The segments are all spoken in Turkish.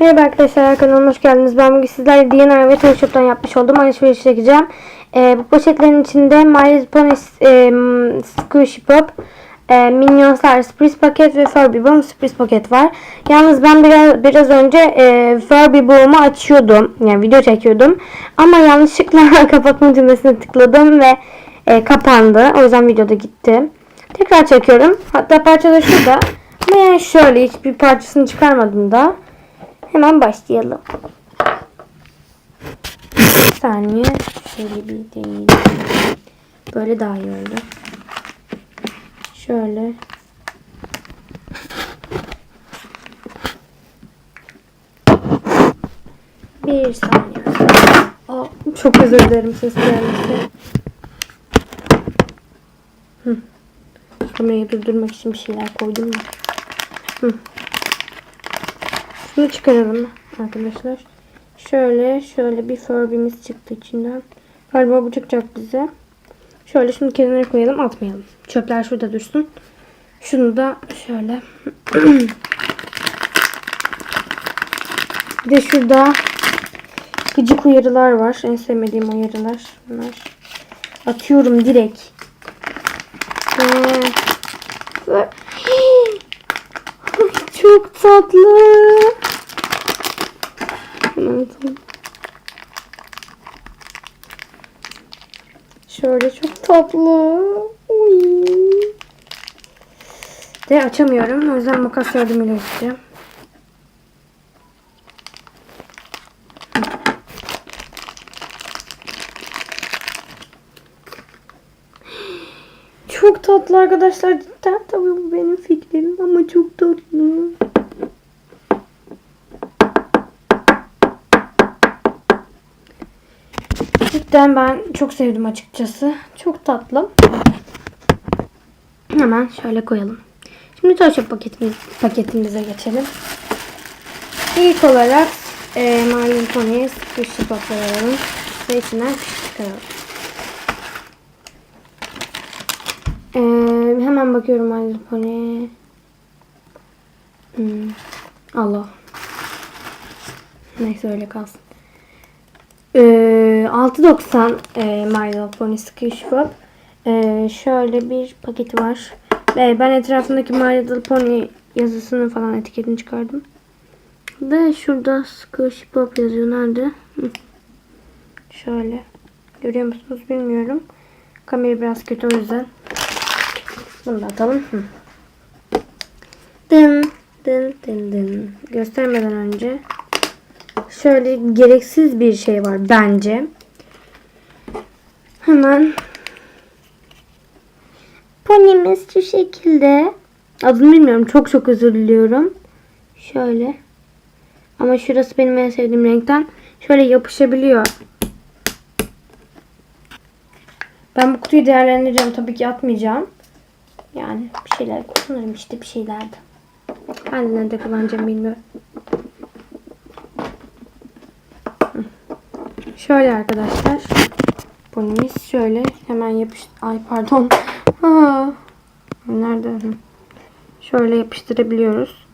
Merhaba arkadaşlar kanalıma hoş geldiniz. Ben bugün sizlerle DNR ve Toy Shop'tan yapmış olduğum alışveriş çekeceğim. Ee, bu poşetlerin içinde My Little Pony e, Squishy Pop, e, Minionslar sürpriz paket ve Furby Boom sürpriz paket var. Yalnız ben biraz, biraz önce e, Furby Boom'u açıyordum. Yani video çekiyordum. Ama yanlışlıkla kapatma düğmesine tıkladım ve e, kapandı. O yüzden videoda gitti. Tekrar çekiyorum. Hatta parçaları şurada. Ama yani şöyle hiçbir parçasını çıkarmadım da. Hemen başlayalım. Bir saniye. Şöyle bir deneyelim. Böyle daha iyi oldu. Şöyle. Bir saniye. Aa, çok özür dilerim ses gelmesi. Kamerayı durdurmak için bir şeyler koydum. Hı. Şunu çıkaralım arkadaşlar. Şöyle şöyle bir Furby'miz çıktı içinden. Galiba bu çıkacak bize. Şöyle şunu kenara koyalım atmayalım. Çöpler şurada dursun. Şunu da şöyle. bir de şurada gıcık uyarılar var. En sevmediğim uyarılar. Bunlar. Atıyorum direkt. Çok tatlı. Atalım. Şöyle çok tatlı. Uy. De açamıyorum. O yüzden makas yardımıyla açacağım. Çok tatlı arkadaşlar. Cidden tabii bu benim fikrim ama çok tatlı. Cidden ben çok sevdim açıkçası. Çok tatlı. Hemen şöyle koyalım. Şimdi Toyshop paketimiz, paketimize geçelim. İlk olarak e, My Little Pony Squishy Pop'ları alalım. Ve içinden çıkaralım. E, hemen bakıyorum My Little Pony. Hmm. Allah. Neyse öyle kalsın. Ee, 6.90 e, My Little Pony Squish Pop. Ee, şöyle bir paketi var. Ve ben etrafındaki My Little Pony yazısını falan etiketini çıkardım. Ve şurada Squish Pop yazıyor. Nerede? Şöyle. Görüyor musunuz bilmiyorum. Kamera biraz kötü o yüzden. Bunu da atalım. Hı. Dın dın dın dın. Göstermeden önce şöyle gereksiz bir şey var bence. Hemen ponimiz şu şekilde. Adını bilmiyorum. Çok çok özür diliyorum. Şöyle. Ama şurası benim en sevdiğim renkten. Şöyle yapışabiliyor. Ben bu kutuyu değerlendireceğim. Tabii ki atmayacağım. Yani bir şeyler kullanırım işte bir şeylerde. Ben de nerede kullanacağım bilmiyorum. Şöyle arkadaşlar. Ponimiz şöyle hemen yapış... Ay pardon. Aa, nerede? Şöyle yapıştırabiliyoruz.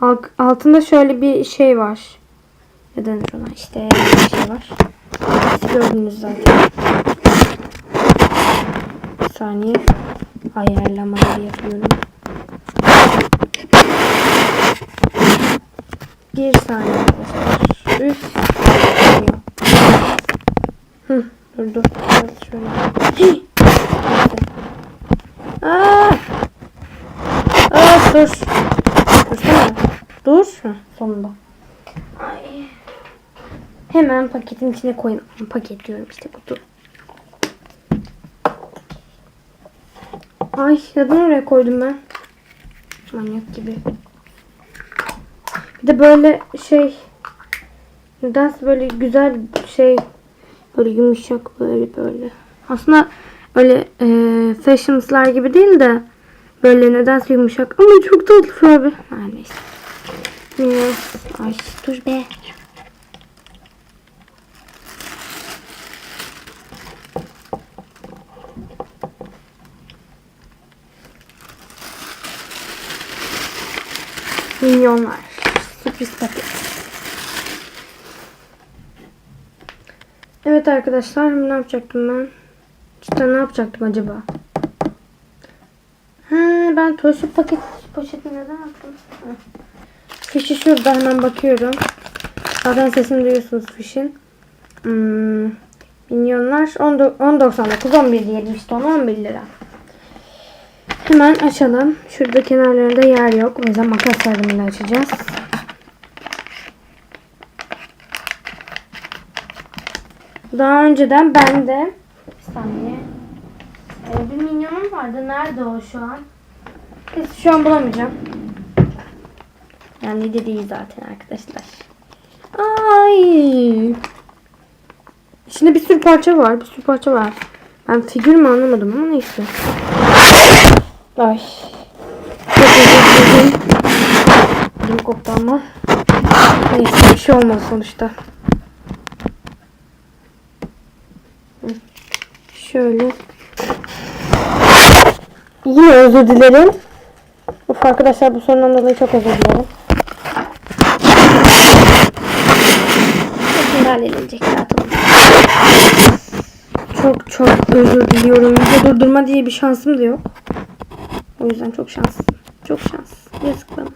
Alt- Altında şöyle bir şey var. Ne denir ona? İşte bir şey var. Gördünüz zaten. Bir saniye. Ayarlamaları yapıyorum. Bir saniye arkadaşlar. Üf. Hı, dur dur. Biraz şöyle. Hii. Aa! Aa, dur. Dursana. Dur. Hı, sonunda. Ay. Hemen paketin içine koyayım. Paket diyorum işte kutu. Ay neden oraya koydum ben? Manyak gibi. Bir de böyle şey nedense böyle güzel şey böyle yumuşak böyle böyle. Aslında öyle e, fashions'lar gibi değil de böyle nedense yumuşak ama çok tatlı abi. Ha, neyse. Ay dur be. Milyonlar. Sürpriz paket. Evet arkadaşlar ne yapacaktım ben? Cidden ne yapacaktım acaba? Ha, ben toşu paket poşetini neden attım? Fişi şurada hemen bakıyorum. Zaten sesini duyuyorsunuz fişin. Hmm, milyonlar 10.99 11 diyelim işte ona 11 lira. Hemen açalım. Şurada kenarlarında yer yok. O yüzden makas yardımıyla açacağız. Daha önceden ben de bir saniye ee, bir minyonum vardı. Nerede o şu an? Neyse, şu an bulamayacağım. Yani de değil zaten arkadaşlar. Ay. İçinde bir sürü parça var. Bir sürü parça var. Ben figür mü anlamadım ama neyse. Ay. Çok özür dilerim. Ödüm koptu ama. Neyse bir şey olmaz sonuçta. Hı. Şöyle. Yine özür dilerim. Uf arkadaşlar bu sorundan dolayı çok özür dilerim. Şimdi halledilecek rahat olun. Çok çok özür diliyorum. Video durdurma diye bir şansım da yok. O yüzden çok şanslıyım. Çok şanslısın. Yazık bana.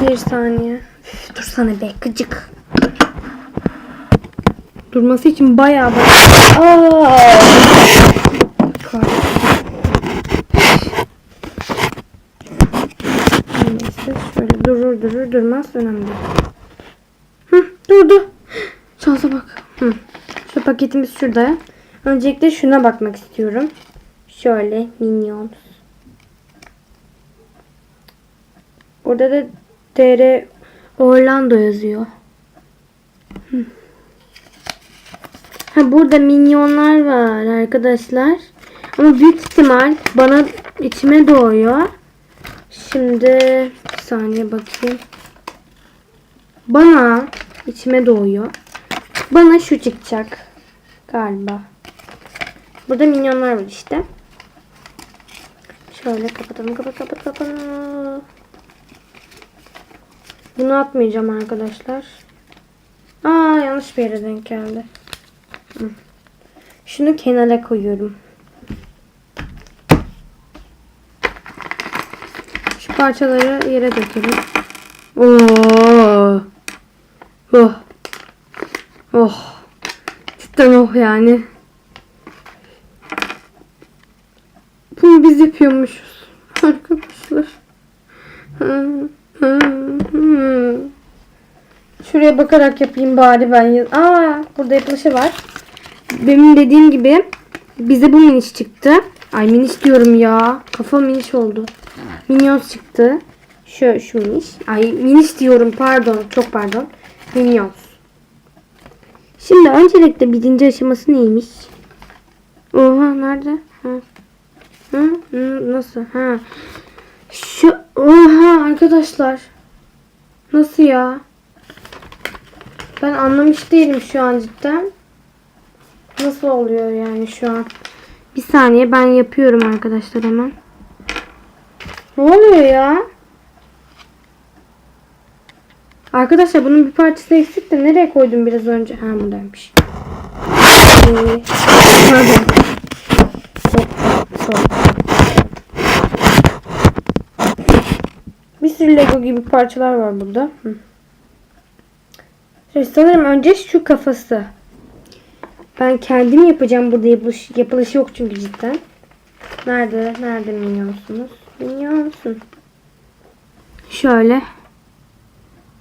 Bir saniye. Üf, dursana be gıcık. Durması için bayağı bayağı. Aa! Neyse şöyle durur durur durmaz önemli. Hı, durdu. Şansa bak. Hı. Şu paketimiz şurada. Öncelikle şuna bakmak istiyorum. Şöyle Minions. Burada da TR Orlando yazıyor. Hı. Ha burada minyonlar var arkadaşlar. Ama büyük ihtimal bana içime doğuyor. Şimdi bir saniye bakayım. Bana içime doğuyor. Bana şu çıkacak galiba. Burada minyonlar var işte. Şöyle kapatalım kapat kapat kapat. Bunu atmayacağım arkadaşlar. Aa yanlış bir yere denk geldi. Şunu kenara koyuyorum. Şu parçaları yere dökelim. Oo. Oh. Oh. Cidden oh yani. Bunu biz yapıyormuşuz. Arkadaşlar. Şuraya bakarak yapayım bari ben. Aa, burada yapılışı var. Benim dediğim gibi bize bu miniş çıktı. Ay miniş diyorum ya. Kafam miniş oldu. Minions çıktı. Şu, şu miniş. Ay miniş diyorum pardon. Çok pardon. Minions. Şimdi öncelikle birinci aşaması neymiş? Oha nerede? Ha. Hı, Nasıl? Ha. Şu oha arkadaşlar. Nasıl ya? Ben anlamış değilim şu an cidden. Nasıl oluyor yani şu an? Bir saniye ben yapıyorum arkadaşlar hemen. Ne oluyor ya? Arkadaşlar bunun bir parçası eksik de nereye koydum biraz önce? Ha buradaymış. Pardon. Çok, çok. Bir sürü Lego gibi parçalar var burada. Hı. Şimdi sanırım önce şu kafası. Ben kendim yapacağım burada yapılış, yapılışı yok çünkü cidden. Nerede? Nerede minyonsunuz? Minyonsun. Şöyle.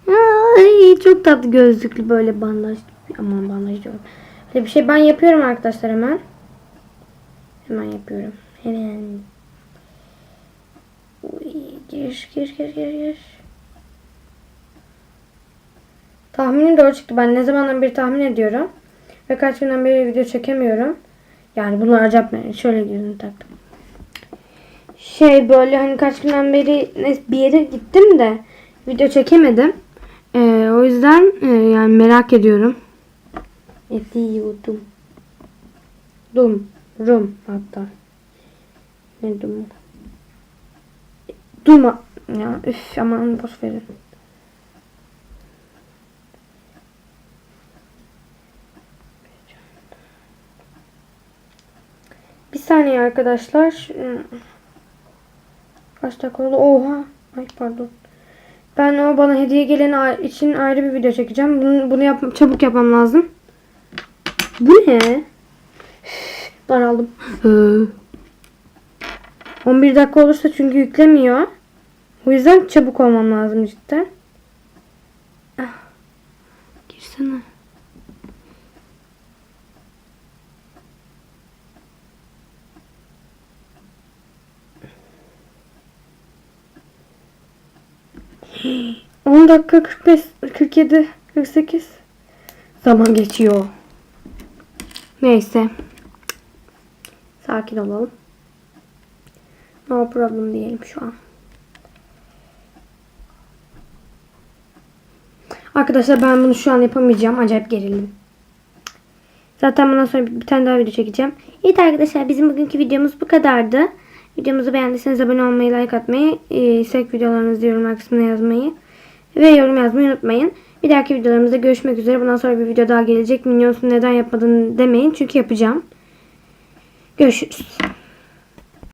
Ay, çok tatlı gözlüklü böyle bandaj. Aman bandaj diyorum. Böyle bir şey ben yapıyorum arkadaşlar hemen. Hemen yapıyorum. Hemen. Uy, gir gir gir gir. Tahminim doğru çıktı. Ben ne zamandan beri tahmin ediyorum. Ve kaç günden beri video çekemiyorum. Yani bunu ben şöyle gözünü taktım. Şey böyle hani kaç günden beri bir yere gittim de video çekemedim. Ee, o yüzden e, yani merak ediyorum. Ediyordum. Dum. Rum hatta. Ne dum? Duma. Ya üf aman boş verin. Saniye arkadaşlar. Şu- Kaç dakika oldu? Oha. Ay pardon. Ben o bana hediye gelen için ayrı bir video çekeceğim. Bunu, bunu yap çabuk yapmam lazım. Bu ne? Daraldım. Hı. 11 dakika olursa çünkü yüklemiyor. O yüzden çabuk olmam lazım cidden. Ah. Girsene. 10 dakika 45 47 48 zaman geçiyor. Neyse. Sakin olalım. No problem diyelim şu an. Arkadaşlar ben bunu şu an yapamayacağım. Acayip gerildim. Zaten bundan sonra bir tane daha video çekeceğim. Evet arkadaşlar bizim bugünkü videomuz bu kadardı. Videomuzu beğendiyseniz abone olmayı, like atmayı, e, istek videolarınızı yorumlar kısmına yazmayı ve yorum yazmayı unutmayın. Bir dahaki videolarımızda görüşmek üzere. Bundan sonra bir video daha gelecek. Minyons'u neden yapmadın demeyin çünkü yapacağım. Görüşürüz.